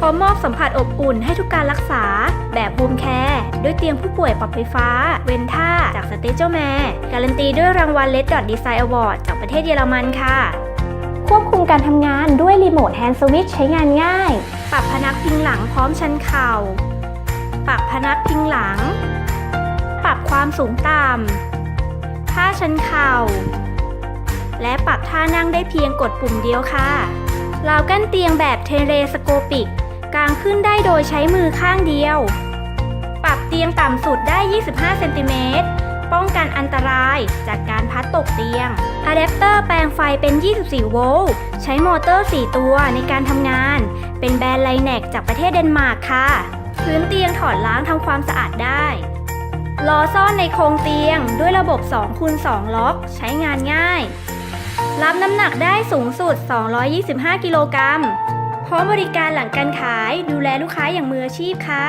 ร้อมมอบสัมผัสอบอุ่นให้ทุกการรักษา แบบโฮมแคร์ด้วยเตียงผู้ป่วยปรับไฟฟ้า เวนท่าจากสเตเจอร์แมร์การันตีด้วยรางวัล Red Dot Design Award จากประเทศเยอรมันค่ะ ควบคุมการทำงานด้วยรีโมทแฮนด์สวิตช์ใช้งานง่าย ปรับพนักพิงหลังพร้อมชันเข่า ปรับพนักพิงหลัง ปรับความสูงต่ำท่าชันเข่า และปรับท่านั่งได้เพียงกดปุ่มเดียวค่ะราวกั้นเตียงแบบเทเลสโกปิก กางขึ้นได้โดยใช้มือข้างเดียว ปรับเตียงต่ำสุดได้ 25 เซนติเมตร ป้องกันอันตรายจากการพัดตกเตียงอะแดปเตอร์แปลงไฟเป็น 24 โวลต์ ใช้มอเตอร์ 4 ตัวในการทำงาน เป็นแบรนด์ไลแนกจากประเทศเดนมาร์กค่ะ พื้นเตียงถอดล้างทำความสะอาดได้ล้อซ่อนในโครงเตียงด้วยระบบ2คูณ2ล็อก ใช้งานง่าย รับน้ำหนักได้สูงสุด 225 กิโลกรัม พร้อมบริการหลังการขายดูแลลูกค้าอย่างมืออาชีพค่ะ